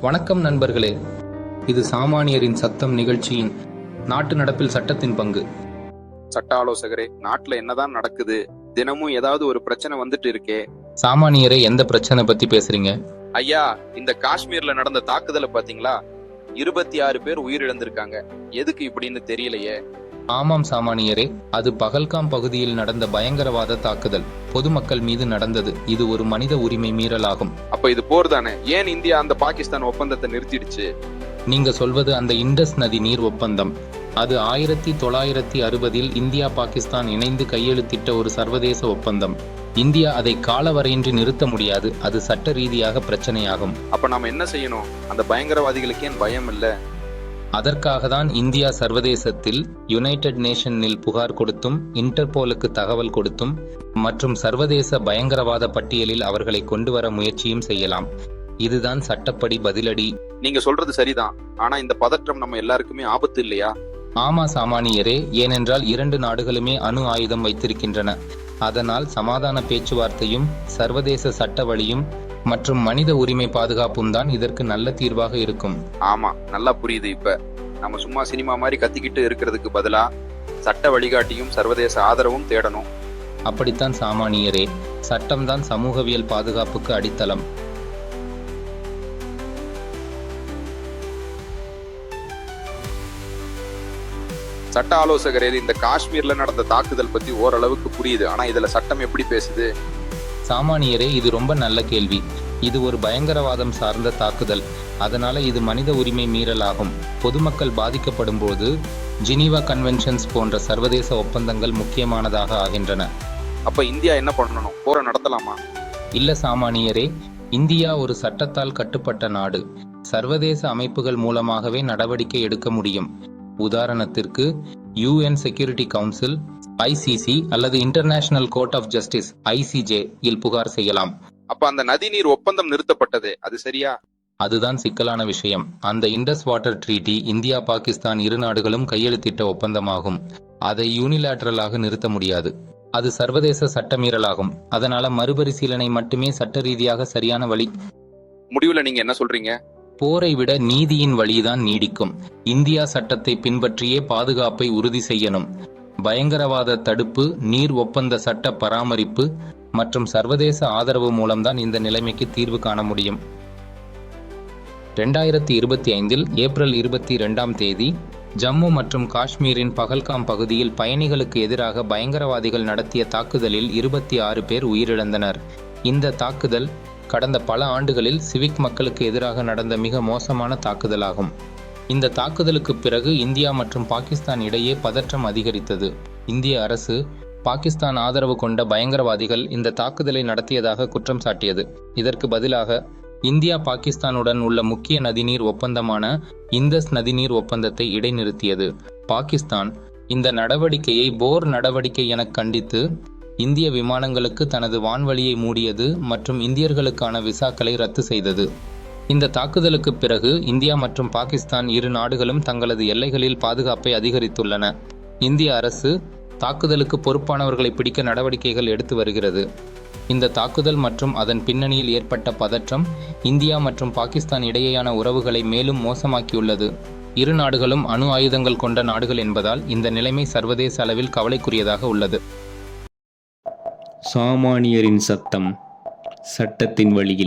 வணக்கம் நண்பர்களே. இது சாமானியரின் சத்தம் நிகழ்ச்சியின் நாட்டு நடப்பில் சட்டத்தின் பங்கு. சட்ட ஆலோசகரே நாட்டுல என்னதான் நடக்குது? தினமும் ஏதாவது ஒரு பிரச்சனை வந்துட்டு இருக்கே. சாமானியரை எந்த பிரச்சனை பத்தி பேசுறீங்க? ஐயா இந்த காஷ்மீர்ல நடந்த தாக்குதலை பாத்தீங்களா? இருபத்தி ஆறு பேர் உயிரிழந்திருக்காங்க. எதுக்கு இப்படின்னு தெரியலையே. ஆமாம் சாமானியரே அது பகல்காம் பகுதியில் நடந்த பயங்கரவாத தாக்குதல். பொதுமக்கள் மீது நடந்தது. இது ஒரு மனித உரிமை மீறலாகும். அப்ப இது போர் தானே? ஏன் இந்தியா அந்த பாகிஸ்தான் ஒப்பந்தத்தை நிறுத்திடுச்சு? நீங்க சொல்வது அந்த இண்டஸ் நதி நீர் ஒப்பந்தம். அது ஆயிரத்தி தொள்ளாயிரத்தி அறுபதில் இந்தியா பாகிஸ்தான் இணைந்து கையெழுத்திட்ட ஒரு சர்வதேச ஒப்பந்தம். இந்தியா அதை காலவரையின்றி நிறுத்த முடியாது. அது சட்ட ரீதியாக பிரச்சனையாகும். அப்ப நாம என்ன செய்யணும்? அந்த பயங்கரவாதிகளுக்கு ஏன் பயம் இல்ல? அதற்காக தான் இந்தியா சர்வதேசத்தில் யுனைடெட் நேஷனில் புகார் கொடுத்தும் இன்டர்போலுக்கு தகவல் கொடுத்தும் மற்றும் சர்வதேச பயங்கரவாத பட்டியலில் அவர்களை கொண்டு வர முயற்சியும் செய்யலாம். இதுதான் சட்டப்படி பதிலடி. நீங்க சொல்றது சரிதான். ஆனா இந்த பதற்றம் நம்ம எல்லாருக்குமே ஆபத்து இல்லையா? ஆமா சாமானியரே ஏனென்றால் இரண்டு நாடுகளுமே அணு ஆயுதம் வைத்திருக்கின்றன. அதனால் சமாதான பேச்சுவார்த்தையும் சர்வதேச சட்ட வழியும் மற்றும் மனித உரிமை பாதுகாப்பும் தான் இதற்கு நல்ல தீர்வாக இருக்கும். ஆமா நல்லா புரியுது இப்ப. நம்ம சும்மா சினிமா மாதிரி கத்திக்கிட்டு இருக்கிறதுக்கு பதிலா சட்ட வழிகாட்டியும் சர்வதேச ஆதரவும் தேடணும். அப்படித்தான் சாமானியரே. சட்டம்தான் சமூகவியல் பாதுகாப்புக்கு அடித்தளம். சட்ட ஆலோசகரே இந்த காஷ்மீர்ல நடந்த தாக்குதல் பத்தி ஓரளவுக்கு புரியுது. ஆனா இதுல சட்டம் எப்படி பேசுது? சாமானியரே இது ரொம்ப நல்ல கேள்வி. இது ஒரு பயங்கரவாதம் சார்ந்த தாக்குதல். அதனால இது மனித உரிமை மீறலாகும். பொதுமக்கள் பாதிக்கப்படும் போது ஜினீவா கன்வென்ஷன்ஸ் போன்ற சர்வதேச ஒப்பந்தங்கள் முக்கியமானதாக ஆகின்றன. அப்ப இந்தியா என்ன பண்ணணும்? போரை நடத்தலாமா? இல்ல சாமானியரே இந்தியா ஒரு சட்டத்தால் கட்டுப்பட்ட நாடு. சர்வதேச அமைப்புகள் மூலமாகவே நடவடிக்கை எடுக்க முடியும். உதாரணத்திற்கு யுஎன் செக்யூரிட்டி கவுன்சில் ஐசிசி அல்லது international court of justice ICJ இல் புகார் செய்யலாம். அப்ப அந்த நதிநீர் ஒப்பந்தம் நிறுத்தப்பட்டது அது சரியா? அதுதான் சிக்கலான விஷயம். அந்த Indus water treaty India Pakistan இரு நாடுகளும் கையெழுத்திட்ட ஒப்பந்தமாகும். அதை யூனிலேட்டரலாக நிறுத்த முடியாது. அது சர்வதேச சட்டமீறலாகும். அதனால மறுபரிசீலனை மட்டுமே சட்ட ரீதியாக சரியான வழி. முடிவுல நீங்க என்ன சொல்றீங்க? போரை விட நீதியின் வழிதான் நீடிக்கும். இந்தியா சட்டத்தை பின்பற்றியே பாதுகாப்பை உறுதி செய்யணும். பயங்கரவாத தடுப்பு நீர் ஒப்பந்த சட்ட பராமரிப்பு மற்றும் சர்வதேச ஆதரவு மூலம்தான் இந்த நிலைமைக்கு தீர்வு காண முடியும். ரெண்டாயிரத்தி இருபத்தி ஐந்தில் ஏப்ரல் இருபத்தி ரெண்டாம் தேதி ஜம்மு மற்றும் காஷ்மீரின் பகல்காம் பகுதியில் பயணிகளுக்கு எதிராக பயங்கரவாதிகள் நடத்திய தாக்குதலில் இருபத்தி ஆறு பேர் உயிரிழந்தனர். இந்த தாக்குதல் கடந்த பல ஆண்டுகளில் சிவிக் மக்களுக்கு எதிராக நடந்த மிக மோசமான தாக்குதலாகும். இந்த தாக்குதலுக்கு பிறகு இந்தியா மற்றும் பாகிஸ்தான் இடையே பதற்றம் அதிகரித்தது. இந்திய அரசு பாகிஸ்தான் ஆதரவு கொண்ட பயங்கரவாதிகள் இந்த தாக்குதலை நடத்தியதாக குற்றம் சாட்டியது. இதற்கு பதிலாக இந்தியா பாகிஸ்தானுடன் உள்ள முக்கிய நதிநீர் ஒப்பந்தமான இந்தஸ் நதிநீர் ஒப்பந்தத்தை இடைநிறுத்தியது. பாகிஸ்தான் இந்த நடவடிக்கையை போர் நடவடிக்கை என கண்டித்து இந்திய விமானங்களுக்கு தனது வான்வழியை மூடியது மற்றும் இந்தியர்களுக்கான விசாக்களை ரத்து செய்தது. இந்த தாக்குதலுக்கு பிறகு இந்தியா மற்றும் பாகிஸ்தான் இரு நாடுகளும் தங்களது எல்லைகளில் பாதுகாப்பை அதிகரித்துள்ளன. இந்திய அரசு தாக்குதலுக்கு பொறுப்பானவர்களை பிடிக்க நடவடிக்கைகள் எடுத்து வருகிறது. இந்த தாக்குதல் மற்றும் அதன் பின்னணியில் ஏற்பட்ட பதற்றம் இந்தியா மற்றும் பாகிஸ்தான் இடையேயான உறவுகளை மேலும் மோசமாக்கியுள்ளது. இரு நாடுகளும் அணு ஆயுதங்கள் கொண்ட நாடுகள் என்பதால் இந்த நிலைமை சர்வதேச அளவில் கவலைக்குரியதாக உள்ளது. சாமானியரின் சத்தம் சட்டத்தின் வழியில்.